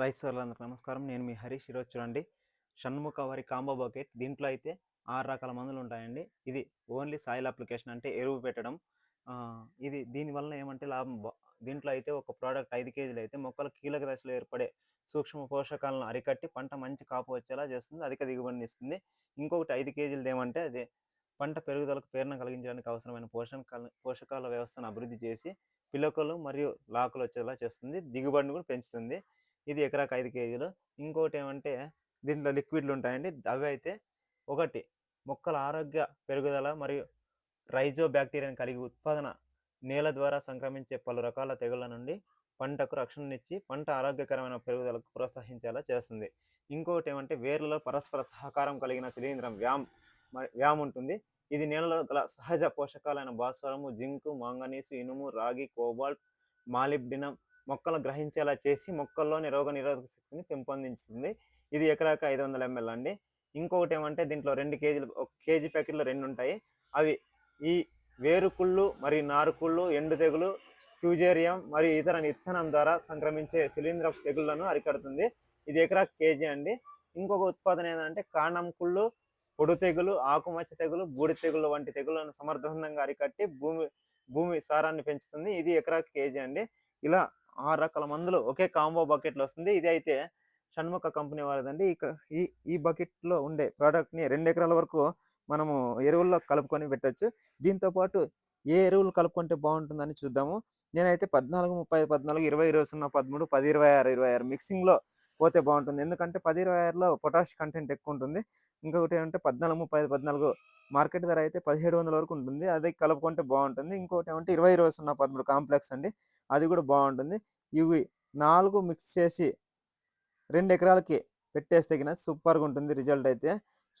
Rice సోర్లందరికీ నమస్కారం. నేను మీ హరీష్. ఈరోజు చూడండి షణ్ముఖ వారి కాంబో బకెట్. దీంట్లో అయితే ఆరు రకాల మందులు ఉంటాయండి. ఇది ఓన్లీ సాయిల్ అప్లికేషన్ అంటే ఎరువు పెట్టడం. ఇది దీనివల్ల ఏమంటే లాభం? దీంట్లో అయితే ఒక ప్రోడక్ట్ ఐదు కేజీలు అయితే మొక్కల కీలక దశలో ఏర్పడే సూక్ష్మ పోషకాలను అరికట్టి పంట మంచి కాపు వచ్చేలా చేస్తుంది అధిక దిగుబడిని ఇస్తుంది. ఇంకొకటి ఐదు కేజీలది ఏమంటే అది పంట పెరుగుదలకు ప్రేరణ కలిగించడానికి అవసరమైన పోషణ పోషకాల వ్యవస్థను అభివృద్ధి చేసి పిలకలు మరియు లాకులు వచ్చేలా చేస్తుంది. దిగుబడిని కూడా పెంచుతుంది. ఇది ఎకరాకు ఐదు కేజీలు. ఇంకోటి ఏమంటే దీంట్లో లిక్విడ్లు ఉంటాయండి. అవి అయితే ఒకటి మొక్కల ఆరోగ్య పెరుగుదల మరియు రైజో బ్యాక్టీరియాని కలిగి ఉత్పాదన నేల ద్వారా సంక్రమించే పలు రకాల తెగుళ్ళ నుండి పంటకు రక్షణనిచ్చి పంట ఆరోగ్యకరమైన పెరుగుదలకు ప్రోత్సహించేలా చేస్తుంది. ఇంకోటి ఏమంటే వేర్లలో పరస్పర సహకారం కలిగిన శిలీంద్రం వ్యామ్ వ్యామ్ ఉంటుంది. ఇది నేలలో గల సహజ పోషకాలైన భాస్వరము జింకు మాంగనీసు ఇనుము రాగి కోబాల్ట్ మాలిబ్డినం మొక్కలు గ్రహించేలా చేసి మొక్కల్లోని రోగ నిరోధక శక్తిని పెంపొందించుతుంది. ఇది ఎకరాకి ఐదు వందల ఎంఎల్ అండి. ఇంకొకటి ఏమంటే దీంట్లో రెండు కేజీలు ఒక కేజీ ప్యాకెట్లో రెండు ఉంటాయి అవి ఈ వేరుకుళ్ళు మరియు నారుకుళ్ళు ఎండు తెగులు ఫ్యూజేరియం మరియు ఇతర విత్తనం ద్వారా సంక్రమించే శిలీంద్ర తెగుళ్ళను అరికడుతుంది. ఇది ఎకరాకి కేజీ అండి. ఇంకొక ఉత్పాదన ఏంటంటే కాండం కుళ్ళు పొడు తెగులు ఆకుమచ్చ తెగులు బూడి తెగులు వంటి తెగులను సమర్థవంతంగా అరికట్టి భూమి భూమి సారాన్ని పెంచుతుంది. ఇది ఎకరాకి కేజీ అండి. ఇలా ఆరు రకాల మందులు ఒకే కాంబో బకెట్లో వస్తుంది. ఇది అయితే షణ్ముఖ కంపెనీ వారిదండి ఈ ఈ బకెట్లో ఉండే ప్రోడక్ట్ని రెండు ఎకరాల వరకు మనము ఎరువుల్లో కలుపుకొని పెట్టొచ్చు. దీంతో పాటు ఏ ఎరువులు కలుపుకుంటే బాగుంటుందని చూద్దాము. నేనైతే పద్నాలుగు ముప్పై పద్నాలుగు ఇరవై ఇరవై సున్నా పదమూడు పది ఇరవై ఆరు ఇరవై ఆరు మిక్సింగ్లో పోతే బాగుంటుంది ఎందుకంటే పది ఇరవై ఆరులో పొటాష్ కంటెంట్ ఎక్కువ ఉంటుంది ఇంకొకటి ఏంటంటే పద్నాలుగు ముప్పై పద్నాలుగు మార్కెట్ ధర అయితే పదిహేడు వందల వరకు ఉంటుంది. అది కలుపుకుంటే బాగుంటుంది ఇంకోటి ఏమంటే ఇరవై ఇరవై సున్నా పదమూడు కాంప్లెక్స్ అండి. అది కూడా బాగుంటుంది ఇవి నాలుగు మిక్స్ చేసి రెండు ఎకరాలకి పెట్టేస్తే తగిన సూపర్గా ఉంటుంది రిజల్ట్ అయితే.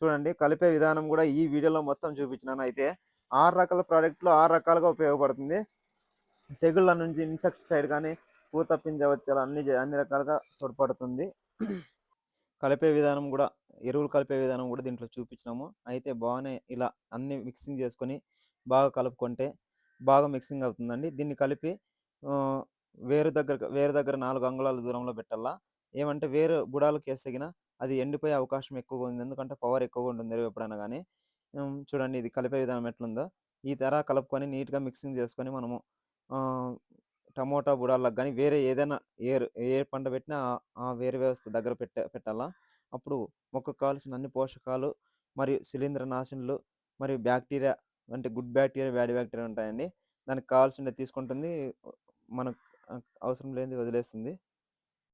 చూడండి కలిపే విధానం కూడా ఈ వీడియోలో మొత్తం చూపించినాను అయితే. ఆరు రకాల ప్రోడక్ట్లు ఆరు రకాలుగా ఉపయోగపడుతుంది. తెగుళ్ళ నుంచి ఇన్సెక్టిసైడ్ కానీ పూత పింజ వచ్చేలా అన్ని అన్ని రకాలుగా తోడ్పడుతుంది. కలిపే విధానం కూడా ఎరువులు కలిపే విధానం కూడా దీంట్లో చూపించినాము. అయితే బాగానే ఇలా అన్ని మిక్సింగ్ చేసుకొని బాగా కలుపుకుంటే బాగా మిక్సింగ్ అవుతుందండి. దీన్ని కలిపి వేరు దగ్గర వేరు దగ్గర నాలుగు అంగుళాల దూరంలో పెట్టాలా? ఏమంటే వేరు బుడాలకు వేస్తగిన అది ఎండిపోయే అవకాశం ఎక్కువగా ఉంది. ఎందుకంటే పవర్ ఎక్కువగా ఉంటుంది ఎరువు ఎప్పుడైనా కానీ చూడండి ఇది కలిపే విధానం ఎట్లుందో. ఈ తెర కలుపుకొని నీట్గా మిక్సింగ్ చేసుకొని మనము టమోటా బుడాలకు కానీ వేరే ఏదైనా ఏ ఏ పంట పెట్టినా ఆ- వేరే వేరు వ్యవస్థ దగ్గర పెట్ట పెట్టాలా? అప్పుడు మొక్కకు కావాల్సిన అన్ని పోషకాలు మరియు శిలీంద్ర నాశనలు మరియు బ్యాక్టీరియా అంటే గుడ్ బ్యాక్టీరియా బ్యాడ్ బ్యాక్టీరియా ఉంటాయండి. దానికి కావాల్సినవి తీసుకుంటుంది. మనకు అవసరం లేనిది వదిలేస్తుంది.